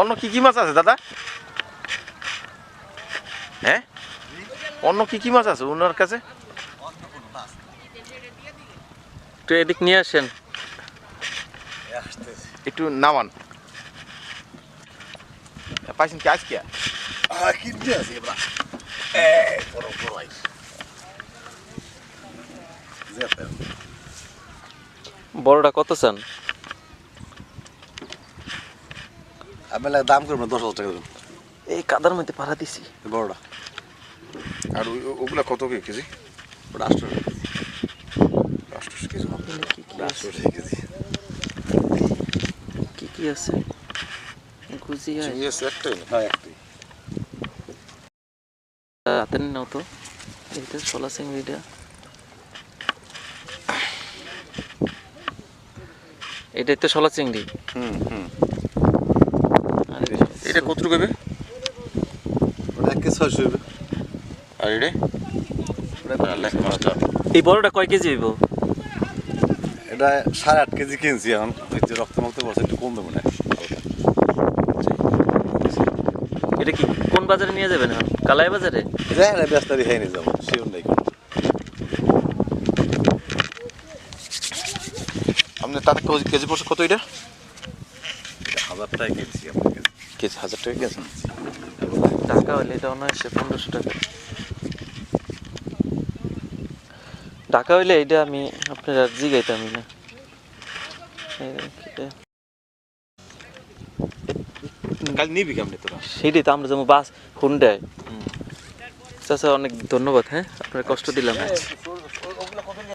অন্য কি কি মাছ আছে দাদা? হ্যাঁ? অন্য কি কি মাছ আছে ওনার কাছে? একটু এদিক নিয়ে আসেন। একটু নামান। পাইছেন কি আজকে? বড়টা কত চান? আমি দাম করব দশ হাজার টাকা দেবেন এই কাদার মধ্যে পাড়া দিছি। বড়টা। আর ওই- ওগুলা কত কি কেজি? ওটা আটশো। টাকা কেজি। কি কি আটশো আছে? টাকা কেজি। কি কি আছে? গুজিয়া চিংড়ি আছে একটাই হ্যাঁ একটাই। নাও তো। এইটা ছোলা চিংড়িটা এটাই তো ছোলা চিংড়ি। হুম হুম। এটা কতটুকু হবে? এক কেজি ছয়শো হবে। আর এটা? এই বড়টা কয় কেজি হইব? এটা সাড়ে আট কেজি কিনছি এখন। যে রক্ত মক্ত একটু কম দেবো না। এটা কি কোন বাজারে নিয়ে যাবেন এখন? কালাই বাজারে? যাই না ব্যস্তারি হয়নি যাব শিওর নেই আপনি তাতে কেজি- কেজি পড়ছে কত এটা? এটা হাজার টাকা কিনছি আপনার কেজি হাজার টাকা কেজি। ঢাকা হলে এটা অনায়াসে পনেরোশো টাকা। ঢাকা হইলে এটা আমি আপনার জিগাইতামই না। কাল নিবি কেমনি তোরা? সেইটাই তো আমরা যেমন বাস হুন্ডায়। চাচা অনেক ধন্যবাদ হ্যাঁ? আপনার কষ্ট দিলাম।